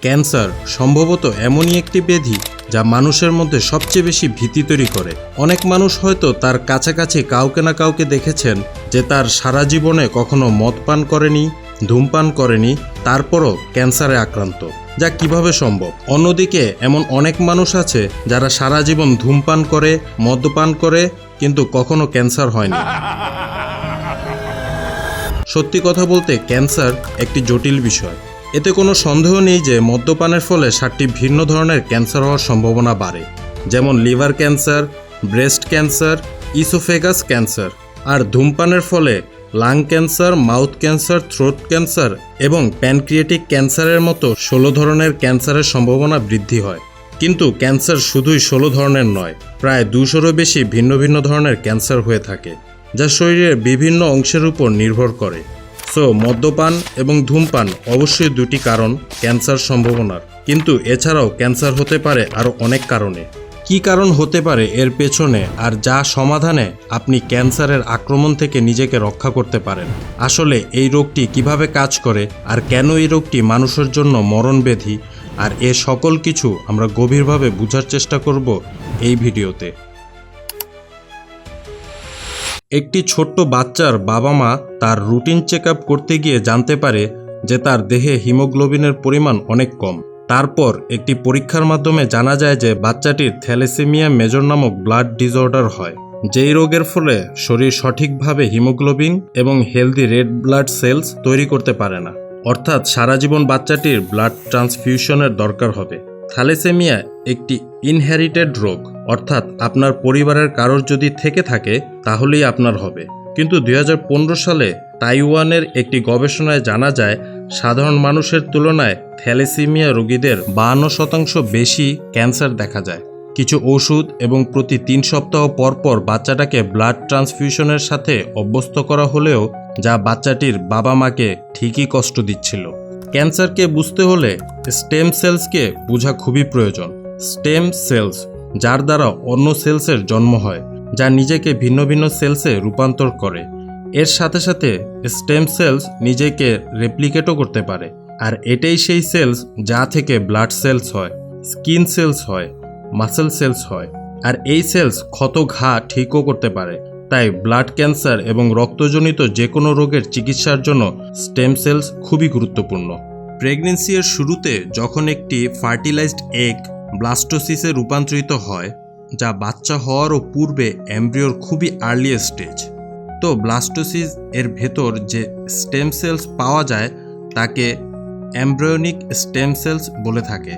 Cancer সম্ভবত এমনই একটি ব্যাধি যা মানুষের মধ্যে সবচেয়ে বেশি ভীতি তৈরি করে। অনেক মানুষ হয়তো তার কাছাকাছি কাউকে না কাউকে দেখেছেন যে তার সারা জীবনে কখনো মদ পান করেনি, ধূমপান করেনি, তারপরও ক্যান্সারে আক্রান্ত। যা কীভাবে সম্ভব? অন্যদিকে, এমন অনেক মানুষ আছে যারা সারা জীবন ধূমপান করে মদ্যপান করে, কিন্তু কখনো ক্যান্সার হয়নি। সত্যি কথা বলতে, ক্যান্সার একটি জটিল বিষয়। এতে কোনো সন্দেহ নেই যে মদ্যপানের ফলে সাতটি ভিন্ন ধরনের ক্যান্সার হওয়ার সম্ভাবনা বাড়ে, যেমন liver cancer, breast cancer, esophagus cancer, আর ধূমপানের ফলে lung cancer, mouth cancer, throat cancer এবং প্যানক্রিয়েটিক ক্যান্সারের মতো ষোলো ধরনের ক্যান্সারের সম্ভাবনা বৃদ্ধি হয়। কিন্তু ক্যান্সার শুধুই ষোলো ধরনের নয়, প্রায় দুশোরও বেশি ভিন্ন ভিন্ন ধরনের ক্যান্সার হয়ে থাকে, যা শরীরের বিভিন্ন অংশের উপর নির্ভর করে। সো মদ্যপান এবং ধূমপান অবশ্যই দুটি কারণ ক্যান্সার সম্ভাবনার। কিন্তু এছাড়াও ক্যান্সার হতে পারে আরও অনেক কারণে। কি কারণ হতে পারে এর পেছনে আর যা সমাধানে আপনি ক্যান্সারের আক্রমণ থেকে নিজেকে রক্ষা করতে পারেন? আসলে এই রোগটি কীভাবে কাজ করে আর কেন এই রোগটি মানুষের জন্য মরণব্যাধি আর এ সকল কিছু আমরা গভীরভাবে বোঝার চেষ্টা করব এই ভিডিওতে। একটি ছোট্ট বাচ্চার বাবা মা তার রুটিন চেক করতে গিয়ে জানতে পারে যে তার দেহে হিমোগ্লোবিনের পরিমাণ অনেক কম। তারপর একটি পরীক্ষার মাধ্যমে জানা যায় যে বাচ্চাটির থ্যালেসেমিয়া মেজর নামক ব্লাড ডিসঅর্ডার হয়, যেই রোগের ফলে শরীর সঠিকভাবে হিমোগ্লোবিন এবং হেলদি রেড ব্লাড সেলস তৈরি করতে পারে না। অর্থাৎ সারা জীবন বাচ্চাটির ব্লাড ট্রান্সফিউশনের দরকার হবে। থ্যালেসেমিয়া একটি ইনহেরিটেড রোগ। অর্থাৎ আপনার পরিবারের কারোর যদি থেকে থাকে, তাহলেই আপনার হবে। কিন্তু দু হাজার পনেরো সালে তাইওয়ানের একটি গবেষণায় জানা যায়, সাধারণ মানুষের তুলনায় থ্যালেসেমিয়া রোগীদের বাহান্ন শতাংশ বেশি ক্যান্সার দেখা যায়। কিছু ওষুধ এবং প্রতি তিন সপ্তাহ পর পর বাচ্চাটাকে ব্লাড ট্রান্সফিউশনের সাথে অভ্যস্ত করা হলেও, যা বাচ্চাটির বাবা মাকে ঠিকই কষ্ট দিচ্ছিল। ক্যান্সারকে বুঝতে হলে স্টেম সেলসকে বোঝা খুবই প্রয়োজন। স্টেম সেলস যার দ্বারা অন্য সেলসের জন্ম হয়, যা নিজেকে ভিন্ন ভিন্ন সেলসে রূপান্তর করে। এর সাথে সাথে স্টেম সেলস নিজেকে রেপ্লিকেটও করতে পারে, আর এটাই সেই সেলস যা থেকে ব্লাড সেলস হয়, স্কিন সেলস হয়, মাসেল সেলস হয়। আর এই সেলস ক্ষত ঘা ঠিকও করতে পারে, তাই ব্লাড ক্যান্সার এবং রক্তজনিত যে কোনো রোগের চিকিৎসার জন্য স্টেম সেলস খুবই গুরুত্বপূর্ণ। প্রেগনেন্সি এর শুরুতে যখন একটি ফার্টিলাইজড এগ ব্লাস্টোসিসে রূপান্তরিত হয়, যা বাচ্চা হওয়ারও পূর্বে অ্যাম্ব্রিওর খুবই আর্লি স্টেজ তো ব্লাস্টোসিস এর ভেতর যে স্টেম সেলস পাওয়া যায়, তাকে অ্যাম্ব্রিয়নিক স্টেম সেলস বলে থাকে।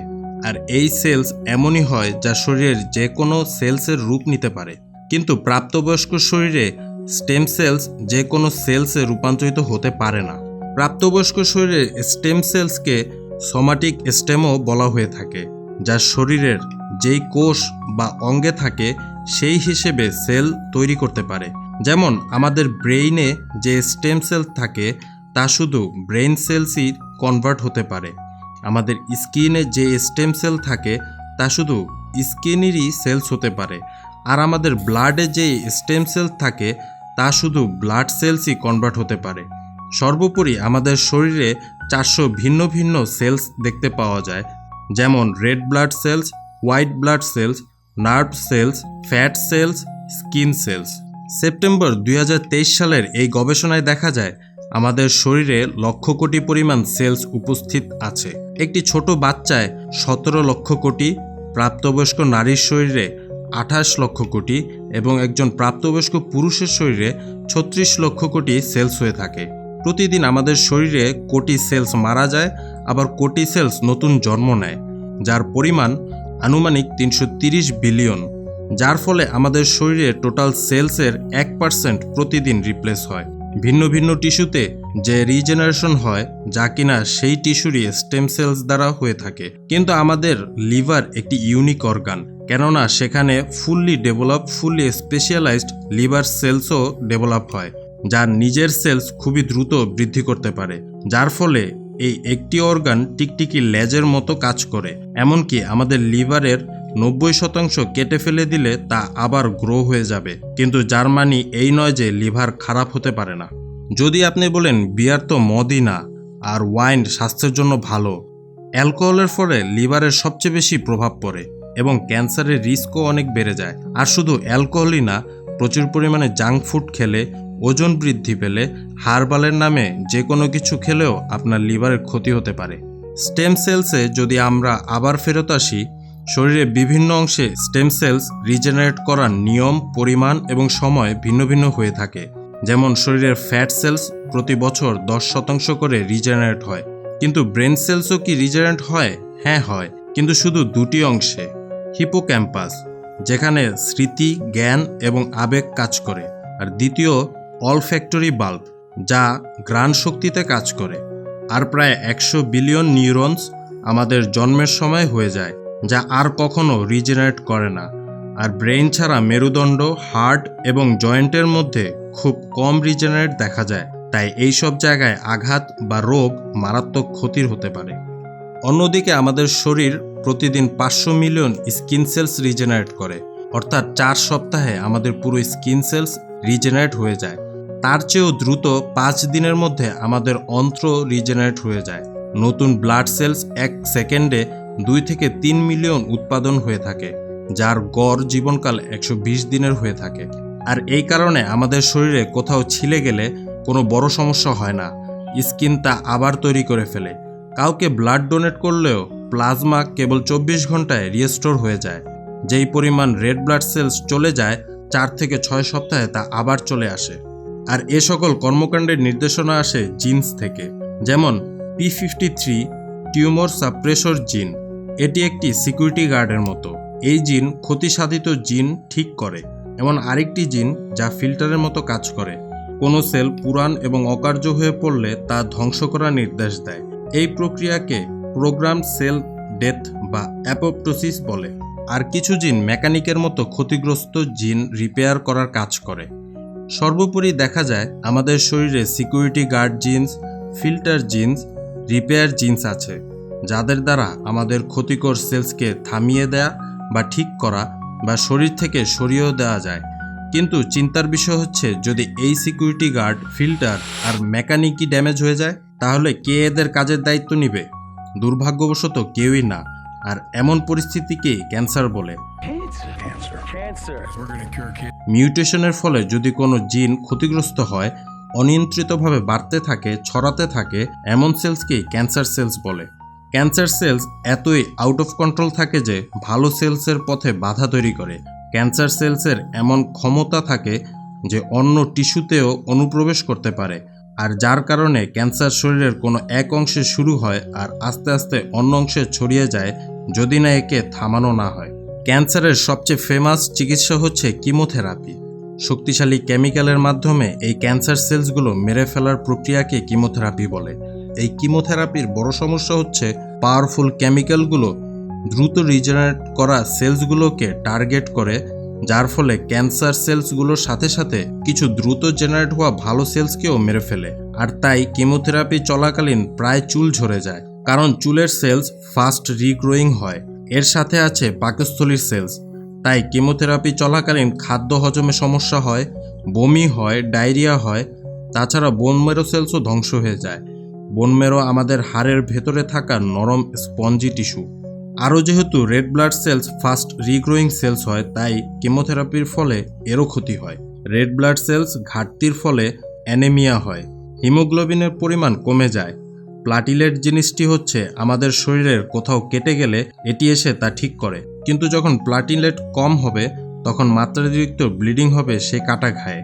আর এই সেলস এমনই হয় যা শরীরের যে কোনো সেলসের রূপ নিতে পারে। কিন্তু প্রাপ্তবয়স্ক শরীরে স্টেম সেলস যে কোনো সেলসে রূপান্তরিত হতে পারে না। প্রাপ্তবয়স্ক শরীরে স্টেম সেলসকে সোমাটিক স্টেমও বলা হয়ে থাকে। যা শরীরের যেই কোষ বা অঙ্গে থাকে, সেই হিসেবে সেল তৈরি করতে পারে। যেমন আমাদের ব্রেইনে যে স্টেম সেল থাকে, তা শুধু ব্রেইন সেলসই কনভার্ট হতে পারে। আমাদের স্কিনে যে স্টেম সেল থাকে, তা শুধু স্কিনেরই সেলস হতে পারে। আর আমাদের ব্লাডে যে স্টেম সেল থাকে, তা শুধু ব্লাড সেলসই কনভার্ট হতে পারে। সর্বোপরি আমাদের শরীরে চারশো ভিন্ন ভিন্ন সেলস দেখতে পাওয়া যায়। যেমন red blood cells, white blood cells, nerve cells, fat cells, skin cells. September দুই হাজার তেইশ সালের এই গবেষণায় দেখা যায়, আমাদের শরীরে লক্ষ কোটি পরিমাণ সেলস উপস্থিত আছে। একটি ছোট বাচ্চায় সতেরো লক্ষ কোটি, প্রাপ্তবয়স্ক নারীর শরীরে আঠাশ লক্ষ কোটি এবং একজন প্রাপ্তবয়স্ক পুরুষের শরীরে ছত্রিশ লক্ষ কোটি সেলস হয়ে থাকে। প্রতিদিন আমাদের শরীরে কোটি সেলস মারা যায় আবার কোটি সেলস নতুন জন্ম নেয়, যার পরিমাণ আনুমানিক তিনশো বিলিয়ন, যার ফলে আমাদের শরীরে টোটাল সেলসের এক পার্সেন্ট প্রতিদিন রিপ্লেস হয়। ভিন্ন ভিন্ন টিস্যুতে যে রিজেনারেশন হয়, যা কিনা সেই টিস্যুরই স্টেম সেলস দ্বারা হয়ে থাকে। কিন্তু আমাদের লিভার একটি ইউনিক অর্গান, কেননা সেখানে fully develop, fully specialized liver সেলসও develop হয় যার নিজের সেলস খুবই দ্রুত বৃদ্ধি করতে পারে, যার ফলে এই একটি অর্গান টিকটিকি লেজের মতো কাজ করে, এমনকি আমাদের লিভারের নব্বই শতাংশ কেটে ফেলে দিলে তা আবার গ্রো হয়ে যাবে। কিন্তু যার মানে এই নয় যে লিভার খারাপ হতে পারে না। যদি আপনি বলেন বিয়ার তো মদই না, আর ওয়াইন স্বাস্থ্যের জন্য ভালো, অ্যালকোহলের ফলে লিভারের সবচেয়ে বেশি প্রভাব পড়ে এবং ক্যান্সারের রিস্কও অনেক বেড়ে যায়। আর শুধু অ্যালকোহলই না, প্রচুর পরিমাণে জাঙ্ক ফুড খেলে ওজন বৃদ্ধি পেলে হারবালের নামে যে কোনো কিছু খেলেও আপনার লিভারের ক্ষতি হতে পারে। স্টেম সেলসে যদি আমরা আবার ফেরত আসি, শরীরের বিভিন্ন অংশে স্টেম সেলস রিজেনারেট করার নিয়ম, পরিমাণ এবং সময় ভিন্ন ভিন্ন হয়ে থাকে। যেমন শরীরের ফ্যাট সেলস প্রতি বছর দশ শতাংশ করে রিজেনারেট হয়। কিন্তু ব্রেন সেলসও কি রিজেনারেট হয়? হ্যাঁ হয়। কিন্তু শুধু দুটি অংশে, হিপোক্যাম্পাস, যেখানে স্মৃতি, জ্ঞান এবং আবেগ কাজ করে। আর দ্বিতীয় অলফ্যাক্টরি বাল্ব, যা ঘ্রাণ শক্তিতে কাজ করে, আর প্রায় একশো বিলিয়ন নিউরনস আমাদের জন্মের সময় হয়ে যায়, যা আর কখনো রিজেনারেট করে না। আর ব্রেইন ছাড়া মেরুদণ্ড, হার্ট এবং জয়েন্টের মধ্যে খুব কম রিজেনারেট দেখা যায়, তাই এই সব জায়গায় আঘাত বা রোগ মারাত্মক ক্ষতির হতে পারে। অন্যদিকে আমাদের শরীর প্রতিদিন পাঁচশো মিলিয়ন স্কিন সেলস রিজেনারেট করে, অর্থাৎ চার সপ্তাহে আমাদের পুরো স্কিন সেলস রিজেনারেট হয়ে যায়। তার চেয়েও দ্রুত পাঁচ দিনের মধ্যে আমাদের অন্ত্র রিজেনারেট হয়ে যায়। নতুন ব্লাড সেলস এক সেকেন্ডে দুই থেকে তিন মিলিয়ন উৎপাদন হয়ে থাকে, যার গড় জীবনকাল একশো বিশ দিনের হয়ে থাকে। আর এই কারণে আমাদের শরীরে কোথাও ছিলে গেলে কোনো বড় সমস্যা হয় না। স্কিন তা আবার তৈরি করে ফেলে। কাউকে ব্লাড ডোনেট করলেও প্লাজমা কেবল চব্বিশ ঘন্টায় রিস্টোর হয়ে যায়। যেই পরিমাণ রেড ব্লাড সেলস চলে যায়, চার থেকে ছয় সপ্তাহে তা আবার চলে আসে। আর এ সকল কর্মকাণ্ডের নির্দেশনা আসে জিন্স থেকে। যেমন P fifty three tumour suppressor gene. এটি একটি সিকিউরিটি গার্ডের মতো। এই জিন ক্ষতিসাধিত জিন ঠিক করে। এমন আরেকটি জিন যা ফিল্টারের মতো কাজ করে। কোনো সেল পুরান এবং অকার্য হয়ে পড়লে তা ধ্বংস করার নির্দেশ দেয়। এই প্রক্রিয়াকে প্রোগ্রাম সেল ডেথ বা অ্যাপোপ্টোসিস বলে। আর কিছু জিন মেকানিকের মতো ক্ষতিগ্রস্ত জিন রিপেয়ার করার কাজ করে। সর্বোপরি দেখা যায় আমাদের শরীরে security guard genes, filter genes, repair genes আছে, যাদের দ্বারা আমাদের ক্ষতিকর সেলসকে থামিয়ে দেয়া বা ঠিক করা বা শরীর থেকে সরিয়েও দেওয়া যায়। কিন্তু চিন্তার বিষয় হচ্ছে, যদি এই সিকিউরিটি গার্ড, ফিল্টার আর মেকানিকই ড্যামেজ হয়ে যায়, তাহলে কে এদের কাজের দায়িত্ব নিবে? দুর্ভাগ্যবশত কেউই না, আর এমন পরিস্থিতিকেই ক্যান্সার বলে। মিউটেশনের ফলে যদি কোনো জিন ক্ষতিগ্রস্ত হয় অনিয়ন্ত্রিতভাবে বাড়তে থাকে ছড়াতে থাকে এমন সেলসকেই ক্যান্সার সেলস বলে। ক্যান্সার সেলস এতই আউট অফ কন্ট্রোল থাকে যে ভালো সেলসের পথে বাধা তৈরি করে। ক্যান্সার সেলসের এমন ক্ষমতা থাকে যে অন্য টিস্যুতেও অনুপ্রবেশ করতে পারে। আর যার কারণে ক্যান্সার শরীরের কোনো এক অংশে শুরু হয় আর আস্তে আস্তে অন্য অংশে ছড়িয়ে যায় যদি না একে থামানো না হয়। ক্যান্সারের সবচেয়ে ফেমাস চিকিৎসা হচ্ছে কিমোথেরাপি। শক্তিশালী কেমিক্যালের মাধ্যমে এই ক্যান্সার সেলসগুলো মেরে ফেলার প্রক্রিয়াকে কিমোথেরাপি বলে। এই কিমোথেরাপির বড় সমস্যা হচ্ছে পাওয়ারফুল কেমিক্যালগুলো দ্রুত রিজেনারেট করা সেলসগুলোকে টার্গেট করে, যার ফলে ক্যান্সার সেলসগুলোর সাথে সাথে কিছু দ্রুত জেনারেট হওয়া ভালো সেলসকেও মেরে ফেলে। আর তাই কিমোথেরাপি চলাকালীন প্রায় চুল ঝরে যায়, কারণ চুলের সেলস ফাস্ট রিগ্রোয়িং হয়। এর সাথে আছে পাকস্থলীর সেলস। তাই কেমোথেরাপি চলাকালীন খাদ্য হজমে সমস্যা হয়, বমি হয়, ডায়রিয়া হয়, তাছাড়া বোনমেরো সেলসও ধ্বংস হয়ে যায়। বোনমেরো আমাদের হাড়ের ভেতরে থাকা নরম স্পঞ্জি টিস্যু আরও যেহেতু red blood cells fast regrowing cells হয়, তাই কেমোথেরাপির ফলে এরও ক্ষতি হয়। রেড ব্লাড সেলস ঘাটতির ফলে অ্যানেমিয়া হয়। হিমোগ্লোবিনের পরিমাণ কমে যায়। প্লাটিলেট জিনিসটি হচ্ছে আমাদের শরীরের কোথাও কেটে গেলে এটি এসে তা ঠিক করে। কিন্তু যখন প্লাটিলেট কম হবে, তখন মাত্রাতিরিক্ত ব্লিডিং হবে সে কাটা ঘায়ে।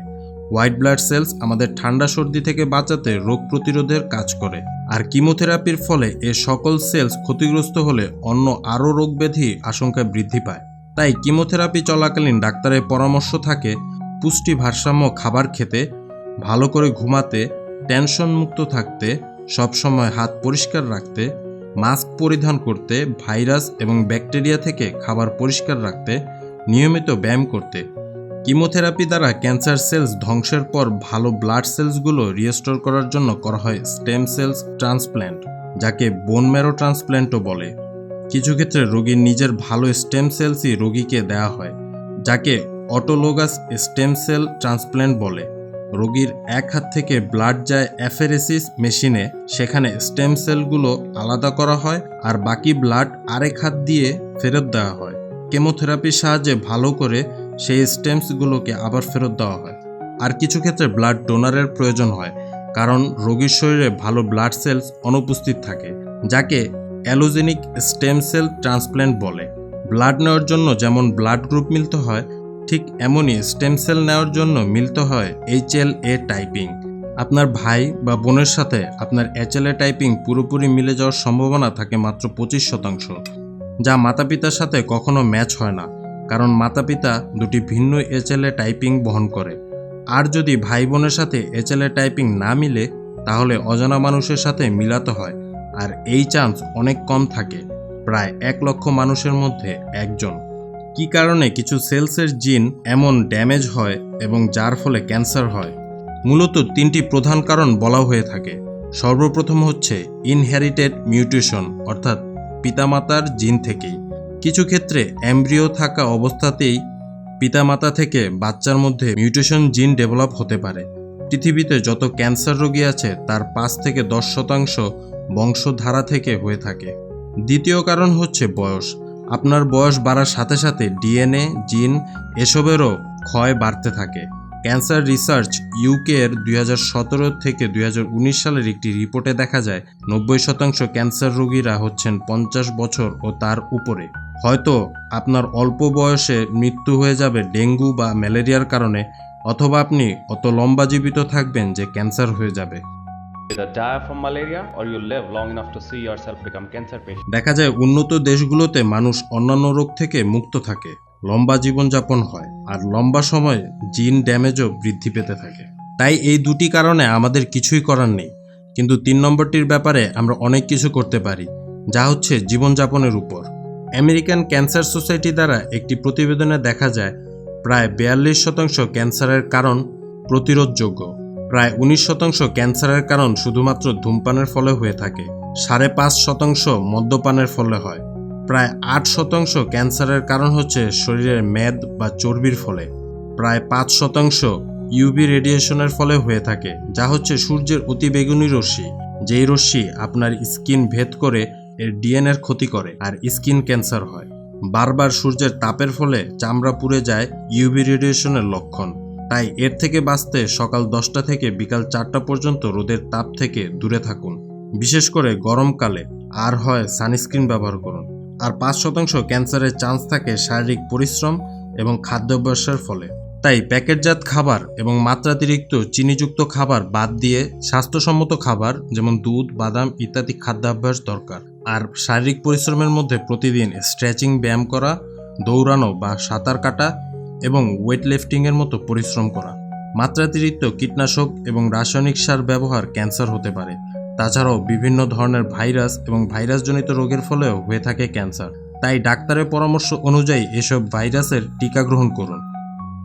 হোয়াইট ব্লাড সেলস আমাদের ঠান্ডা সর্দি থেকে বাঁচাতে রোগ প্রতিরোধের কাজ করে। আর কিমোথেরাপির ফলে এ সকল সেলস ক্ষতিগ্রস্ত হলে অন্য আরও রোগ ব্যাধি আশঙ্কা বৃদ্ধি পায়। তাই কিমোথেরাপি চলাকালীন ডাক্তারের পরামর্শ থাকে, পুষ্টি ভারসাম্য খাবার খেতে, ভালো করে ঘুমাতে টেনশন মুক্ত থাকতে সবসময় হাত পরিষ্কার রাখতে, মাস্ক পরিধান করতে, ভাইরাস এবং ব্যাকটেরিয়া থেকে খাবার পরিষ্কার রাখতে, নিয়মিত ব্যায়াম করতে। কিমোথেরাপি দ্বারা ক্যান্সার সেলস ধ্বংসের পর ভালো ব্লাড সেলসগুলো রিস্টোর করার জন্য করা হয় স্টেম সেলস ট্রান্সপ্ল্যান্ট, যাকে বোন ম্যারো ট্রান্সপ্ল্যান্টও বলে। কিছু ক্ষেত্রে রোগীর নিজের ভালো স্টেম সেলসই রোগীকে দেওয়া হয়, যাকে অটোলোগাস স্টেম সেল ট্রান্সপ্ল্যান্ট বলে। রোগীর এক হাত থেকে ব্লাড যায় অ্যাফেরেসিস মেশিনে, সেখানে স্টেম সেলগুলো আলাদা করা হয় আর বাকি ব্লাড আরেক হাত দিয়ে ফেরত দেওয়া হয়। কেমোথেরাপির সাহায্যে ভালো করে সেই স্টেমসগুলোকে আবার ফেরত দেওয়া হয়। আর কিছু ক্ষেত্রে ব্লাড ডোনারের প্রয়োজন হয়, কারণ রোগীর শরীরে ভালো ব্লাড সেলস অনুপস্থিত থাকে, যাকে অ্যালোজেনিক স্টেম সেল ট্রান্সপ্ল্যান্ট বলে। ব্লাড নেওয়ার জন্য যেমন ব্লাড গ্রুপ মিলতে হয় ঠিক এমনই স্টেম সেল নেওয়ার জন্য মিলতে হয় এইচ এল এ টাইপিং আপনার ভাই বা বোনের সাথে আপনার এইচ এল এ টাইপিং পুরোপুরি মিলে যাওয়ার সম্ভাবনা থাকে মাত্র পঁচিশ শতাংশ, যা মাতা পিতার সাথে কখনো ম্যাচ হয় না, কারণ মাতা পিতা দুটি ভিন্ন এইচ এল এ টাইপিং বহন করে। আর যদি ভাই বোনের সাথে এইচ এল এ টাইপিং না মিলে, তাহলে অজানা মানুষের সাথে মিলাতে হয়, আর এই চান্স অনেক কম থাকে, প্রায় এক লক্ষ মানুষের মধ্যে একজন। কি কারণে কিছু সেলসের জিন এমন ড্যামেজ হয় এবং যার ফলে ক্যান্সার হয়? মূলত তিনটি প্রধান কারণ বলা হয়ে থাকে। সর্বপ্রথম হচ্ছে ইনহেরিটেড মিউটেশন অর্থাৎ পিতামাতার জিন থেকেই। কিছু ক্ষেত্রে অ্যাম্ব্রিও থাকা অবস্থাতেই পিতামাতা থেকে বাচ্চার মধ্যে মিউটেশন জিন ডেভেলপ হতে পারে। পৃথিবীতে যত ক্যান্সার রোগী আছে, তার পাঁচ থেকে দশ শতাংশ বংশধারা থেকে হয়ে থাকে। দ্বিতীয় কারণ হচ্ছে বয়স। আপনার বয়স বাড়ার সাথে সাথে ডিএনএ, জিন এসবেরও ক্ষয় বাড়তে থাকে। ক্যান্সার রিসার্চ ইউকে এর দুই হাজার সতেরো থেকে দুই হাজার উনিশ সালের একটি রিপোর্টে দেখা যায়, নব্বই শতাংশ ক্যান্সার রোগীরা হচ্ছেন পঞ্চাশ বছর ও তার উপরে। হয়তো আপনার অল্প বয়সে মৃত্যু হয়ে যাবে ডেঙ্গু বা ম্যালেরিয়ার কারণে, অথবা আপনি অত লম্বা জীবিত থাকবেন যে ক্যান্সার হয়ে যাবে। দেখা যায় উন্নত দেশগুলোতে মানুষ অন্যান্য রোগ থেকে মুক্ত থাকে, লম্বা জীবনযাপন হয়, আর লম্বা সময় জিন ড্যামেজও বৃদ্ধি পেতে থাকে। তাই এই দুটি কারণে আমাদের কিছুই করার নেই। কিন্তু তিন নম্বরটির ব্যাপারে আমরা অনেক কিছু করতে পারি, যা হচ্ছে জীবনযাপনের উপর। আমেরিকান ক্যান্সার সোসাইটি দ্বারা একটি প্রতিবেদনে দেখা যায়, প্রায় বিয়াল্লিশ শতাংশ ক্যান্সারের কারণ প্রতিরোধযোগ্য। প্রায় উনিশ শতাংশ ক্যান্সারের কারণ শুধুমাত্র ধূমপানের ফলে হয়ে থাকে। সাড়ে পাঁচ শতাংশ মদ্যপানের ফলে হয়। প্রায় আট শতাংশ ক্যান্সারের কারণ হচ্ছে শরীরের মেদ বা চর্বির ফলে। প্রায় পাঁচ শতাংশ ইউভি রেডিয়েশনের ফলে হয়ে থাকে, যা হচ্ছে সূর্যের অতিবেগুনি রশ্মি, যেই রশ্মি আপনার স্কিন ভেদ করে এর ডিএনএর ক্ষতি করে আর স্কিন ক্যান্সার হয়। বারবার সূর্যের তাপের ফলে চামড়া পুড়ে যায় ইউভি রেডিয়েশনের লক্ষণ। তাই এর থেকে বাঁচতে সকাল দশটা থেকে বিকাল চারটা পর্যন্ত রোদের তাপ থেকে দূরে থাকুন। বিশেষ করে গরমকালে আর হয় সানস্ক্রিন ব্যবহার করুন। আর পাঁচ শতাংশ ক্যান্সারের চান্স থাকে শারীরিক পরিশ্রম এবং খাদ্যাভ্যাসের ফলে। তাই প্যাকেটজাত খাবার এবং মাত্রাতিরিক্ত চিনিযুক্ত খাবার বাদ দিয়ে স্বাস্থ্যসম্মত খাবার যেমন দুধ, বাদাম ইত্যাদি খাদ্যাভ্যাস দরকার। আর শারীরিক পরিশ্রমের মধ্যে প্রতিদিন স্ট্রেচিং ব্যায়াম করা, দৌড়ানো বা সাঁতার কাটা এবং ওয়েট লিফটিংয়ের মতো পরিশ্রম করা। মাত্রাতিরিক্ত কীটনাশক এবং রাসায়নিক সার ব্যবহার ক্যান্সার হতে পারে। তাছাড়াও বিভিন্ন ধরনের ভাইরাস এবং ভাইরাসজনিত রোগের ফলেও হয়ে থাকে ক্যান্সার। তাই ডাক্তারের পরামর্শ অনুযায়ী এসব ভাইরাসের টিকা গ্রহণ করুন।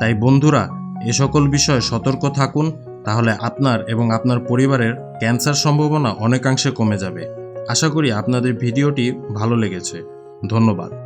তাই বন্ধুরা, এ সকল বিষয়ে সতর্ক থাকুন, তাহলে আপনার এবং আপনার পরিবারের ক্যান্সার সম্ভাবনা অনেকাংশে কমে যাবে। আশা করি আপনাদের ভিডিওটি ভালো লেগেছে। ধন্যবাদ।